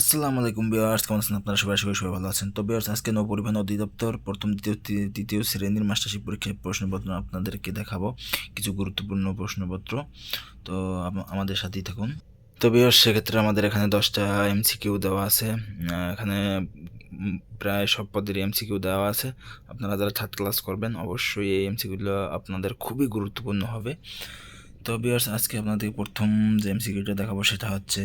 আসসালামু আলাইকুম বিয়ার্স কেমন আছেন আপনারা? সবাই সবাই সবাই ভালো আছেন। তো বিয়ার্স আজকে নৌ পরিবহন অধিদপ্তর প্রথম, দ্বিতীয় তৃতীয় শ্রেণির মাস্টারশিপ পরীক্ষার প্রশ্নপত্র আপনাদেরকে দেখাবো। কিছু গুরুত্বপূর্ণ প্রশ্নপত্র। তো আমাদের সাথেই থাকুন। তো বিয়ার্স সেক্ষেত্রে আমাদের এখানে দশটা এমসিকিউ দেওয়া আছে। এখানে প্রায় সব পদেরই এমসিকিউ দেওয়া আছে। আপনারা যারা থার্ড ক্লাস করবেন, অবশ্যই এই এমসিকিউগুলো আপনাদের খুবই গুরুত্বপূর্ণ হবে। তো বিয়ার্স আজকে আপনাদের প্রথম যে এমসিকিউটা দেখাবো সেটা হচ্ছে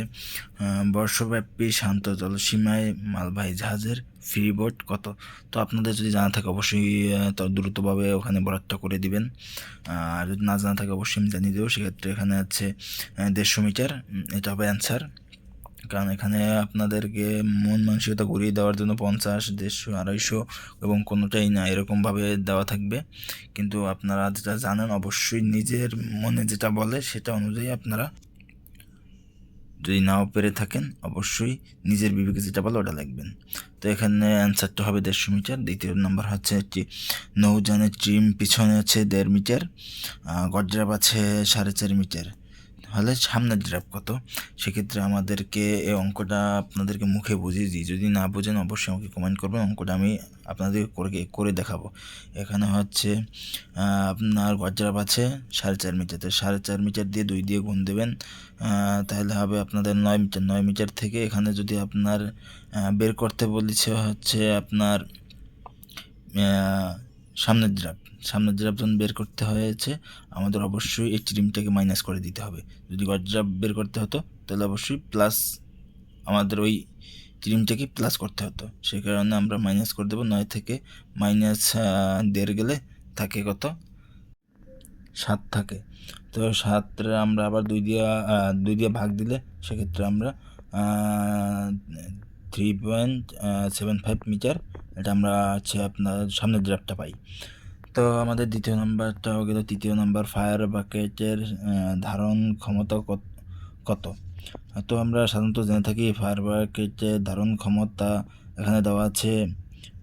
বর্ষব্যাপী শান্ত জলসীমায় মালবাহী জাহাজের ফ্রি বোট কত? তো আপনাদের যদি জানা থাকে অবশ্যই তো দ্রুতভাবে ওখানে বরাদ্দ করে দিবেন। আর যদি না জানা থাকে অবশ্যই আমি জানিয়ে দেবো। সেক্ষেত্রে এখানে আছে দেড়শো মিটার এটা হবে অ্যান্সার কারণ এখানে আপনাদেরকে মন মানসিকতা ঘুরিয়ে দেওয়ার জন্য পঞ্চাশ, দেড়শো, আড়াইশো এবং কোনোটাই না, এরকমভাবে দেওয়া থাকবে। কিন্তু আপনারা যেটা জানেন, অবশ্যই নিজের মনে যেটা বলে সেটা অনুযায়ী আপনারা যদি নাও পেরে থাকেন, অবশ্যই নিজের বিবেকে যেটা বলে ওটা লিখবেন। তো এখানে অ্যান্সারটা হবে দেড়শো মিটার, দ্বিতীয় নম্বর হচ্ছে একটি নৌযানের ট্রিম পিছনে আছে দেড় মিটার গড্রাপ আছে সাড়ে চার মিটার। তাহলে সামনের ড্রাফ কত? সেক্ষেত্রে আমাদেরকে এই অঙ্কটা আপনাদেরকে মুখে বুঝিয়ে দিই। যদি না বোঝেন, অবশ্যই আমাকে কমেন্ট করবেন। অঙ্কটা আমি আপনাদের করে করে দেখাবো। এখানে হচ্ছে আপনার গজরাপ আছে সাড়ে চার মিটার তো সাড়ে চার মিটার দিয়ে দুই দিয়ে গুণ দেবেন তাহলে হবে আপনাদের নয় মিটার নয় মিটার থেকে এখানে যদি আপনার বের করতে বলেছে হচ্ছে আপনার সামনের ড্রাপ সামনের ড্রাপ যখন বের করতে হয়েছে, আমাদের অবশ্যই এই ট্রিমটাকে মাইনাস করে দিতে হবে। যদি গজরাপ বের করতে হতো, তাহলে অবশ্যই প্লাস আমাদের ওই ট্রিমটাকে প্লাস করতে হতো। সেই কারণে আমরা মাইনাস করে দেবো, নয় থেকে মাইনাস দেড় গেলে থাকে কত? সাত থাকে। তো সাতটা আমরা আবার দুই দিয়া দুই দিয়ে ভাগ দিলে সেক্ষেত্রে আমরা three point seven five metre এটা আমরা হচ্ছে আপনার সামনের ড্রাফটটা পাই। তো আমাদের দ্বিতীয় নাম্বারটাও গেল তৃতীয় নাম্বার ফায়ার বাকেটের ধারণ ক্ষমতা কত- তো আমরা সাধারণত জেনে থাকি ফায়ার বাকেটের ধারণ ক্ষমতা এখানে দেওয়া আছে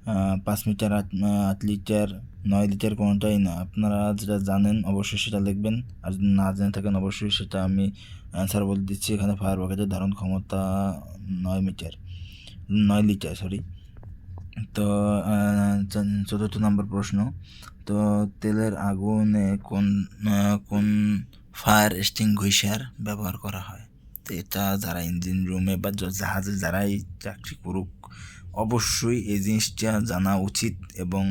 আহ, পাঁচ মিটার আট লিটার নয় লিটার কোনোটাই না। আপনারা যেটা জানেন অবশ্যই সেটা লিখবেন। আর যদি না জেনে থাকেন অবশ্যই সেটা আমি অ্যান্সার বলে দিচ্ছি। এখানে ফায়ার বাকেটের ধারণ ক্ষমতা নয় মিটার নয় লিটার সরি তো চতুর্থ নম্বর প্রশ্ন। তো, তেলের আগুনে কোন কোন ফায়ার এক্সটিংগুইশার ব্যবহার করা হয়? তো এটা যারা ইঞ্জিন রুমে বা জাহাজে যারাই চাকরি করুক, অবশ্যই এই জিনিসটা জানা উচিত এবং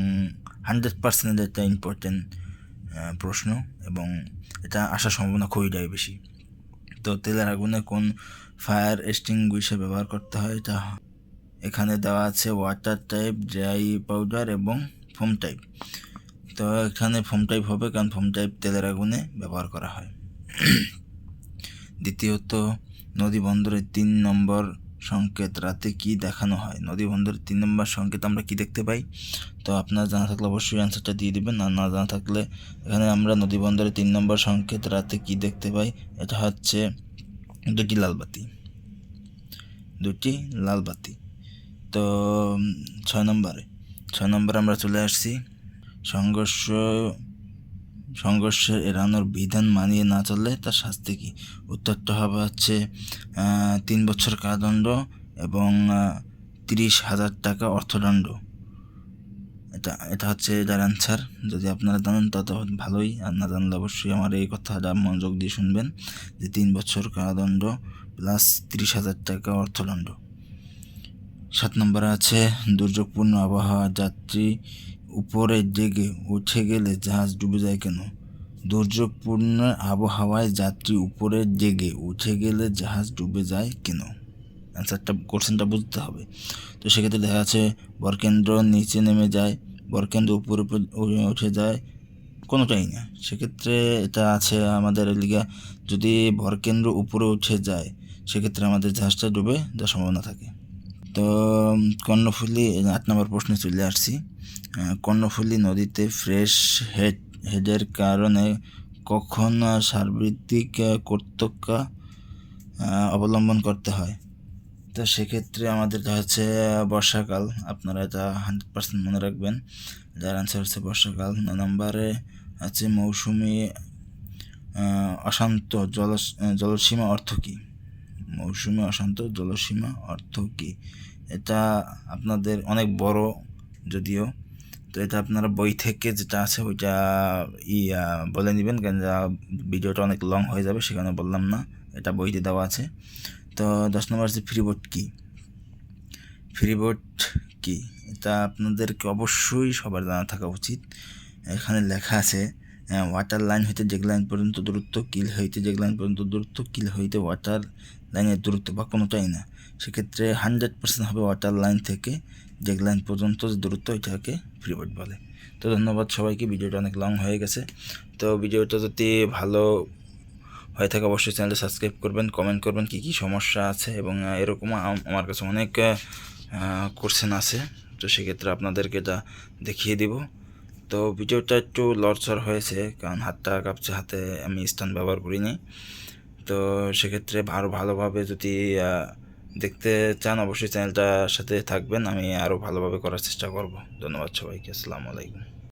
হান্ড্রেড পার্সেন্ট একটা ইম্পর্টেন্ট প্রশ্ন এবং এটা আসার সম্ভাবনা খুবইটাই বেশি। তো, তেলের আগুনে কোন ফায়ার এক্সটিংগুইশার ব্যবহার করতে হয়? এটা এখানে দেওয়া আছে ওয়াটার টাইপ ড্রাই পাউডার এবং ফোম টাইপ তো এখানে ফোম টাইপ হবে কারণ ফোম টাইপ তেলের আগুনে ব্যবহার করা হয়। দ্বিতীয়ত, নদী বন্দরের তিন নম্বর সংকেত, রাতে কি দেখানো হয়? নদী বন্দরের তিন নম্বর সংকেত আমরা কি দেখতে পাই? তো আপনার জানা থাকলে অবশ্যই অ্যান্সারটা দিয়ে দেবেন, আর না জানা থাকলে এখানে আমরা নদী বন্দরের তিন নম্বর সংকেত, রাতে কি দেখতে পাই? এটা হচ্ছে দুটি লালবাতি দুটি লাল বাতি। তো ছয় নম্বরে। ছয় নম্বরে আমরা চলে আসছি। সংঘর্ষ সংঘর্ষ এড়ানোর বিধান মানিয়ে না চললে তার শাস্তি কী? উত্তরটা হবে হচ্ছে তিন বছর কারাদণ্ড এবং তিরিশ হাজার টাকা অর্থদণ্ড। এটা এটা হচ্ছে এটার অ্যান্সার যদি আপনারা জানেন তত ভালোই। আর না জানলে অবশ্যই আমার এই কথাটা মনোযোগ দিয়ে শুনবেন যে তিন বছর কারাদণ্ড প্লাস তিরিশ হাজার টাকা অর্থদণ্ড। সাত নম্বরে আছে, দুর্যোগপূর্ণ আবহাওয়া যাত্রী উপরের জেগে উঠে গেলে জাহাজ ডুবে যায় কেন? দুর্যোগপূর্ণ আবহাওয়ায় যাত্রী উপরের জেগে উঠে গেলে জাহাজ ডুবে যায় কেন? অ্যান্সারটা, কোশ্চেনটা বুঝতে হবে। তো সেক্ষেত্রে দেখা যাচ্ছে, বরকেন্দ্র নিচে নেমে যায়, বরকেন্দ্র উপরে উঠে যায়, কোনোটাই না। সেক্ষেত্রে এটা আছে আমাদের লিগা যদি ভরকেন্দ্র উপরে উঠে যায়, সেক্ষেত্রে আমাদের জাহাজটা ডুবে যাওয়ার সম্ভাবনা থাকে। তো কর্ণফুলী আট নম্বর প্রশ্নে চলে আসছি। কর্ণফুলী নদীতে ফ্রেশ হেড হেডের কারণে কখন আহ, সার্বত্রিক কর্তব্য অবলম্বন করতে হয়। তো সেক্ষেত্রে আমাদের হচ্ছে বর্ষাকাল। আপনারা এটা হান্ড্রেড পার্সেন্ট মনে রাখবেন। যার অ্যান্সার হচ্ছে বর্ষাকাল। নয় নম্বরে আছে মৌসুমি অশান্ত জল জলসীমা অর্থ কী? মৌসুমী অশান্ত, জলসীমা অর্থ কী? এটা আপনাদের অনেক বড় যদিও, তো এটা আপনারা বই থেকে যেটা আছে ওইটা ই বলে নেবেন, কেন যা ভিডিওটা অনেক লং হয়ে যাবে, সেখানে বললাম না, এটা বইতে দেওয়া আছে। তো দশ নম্বর আছে ফ্রিবোর্ড কী? ফ্রিবোর্ড কী? এটা আপনাদেরকে অবশ্যই সবার জানা থাকা উচিত। এখানে লেখা আছে ওয়াটার লাইন হইতে জেগ লাইন পর্যন্ত দূরত্ব কিল হইতে জেগ লাইন পর্যন্ত দূরত্ব কিল হইতে ওয়াটার লাইনের দূরত্ব বা কোনোটাই না। সেক্ষেত্রে হান্ড্রেড পার্সেন্ট হবে ওয়াটার লাইন থেকে, যে লাইন পর্যন্ত যে দূরত্ব এটাকে ফ্রিবোর্ড বলে। তো ধন্যবাদ সবাইকে, ভিডিওটা অনেক লং হয়ে গেছে। তো ভিডিওটা যদি ভালো হয়ে থাকে, অবশ্যই চ্যানেলটা সাবস্ক্রাইব করবেন কমেন্ট করবেন, কী কী সমস্যা আছে এবং এরকম আমার কাছে অনেক কোশ্চেন আছে। তো সেক্ষেত্রে আপনাদেরকে এটা দেখিয়ে দিব। তো ভিডিওটা একটু লড়চড় হয়েছে, কারণ হাতটা কাঁপছে, হাতে আমি স্ট্যান্ড ব্যবহার করিনি। তো সেক্ষেত্রে আরও ভালোভাবে যদি দেখতে চান, অবশ্যই চ্যানেলটার সাথে থাকবেন। আমি আরও ভালোভাবে করার চেষ্টা করব। ধন্যবাদ সবাইকে। আসসালামু আলাইকুম।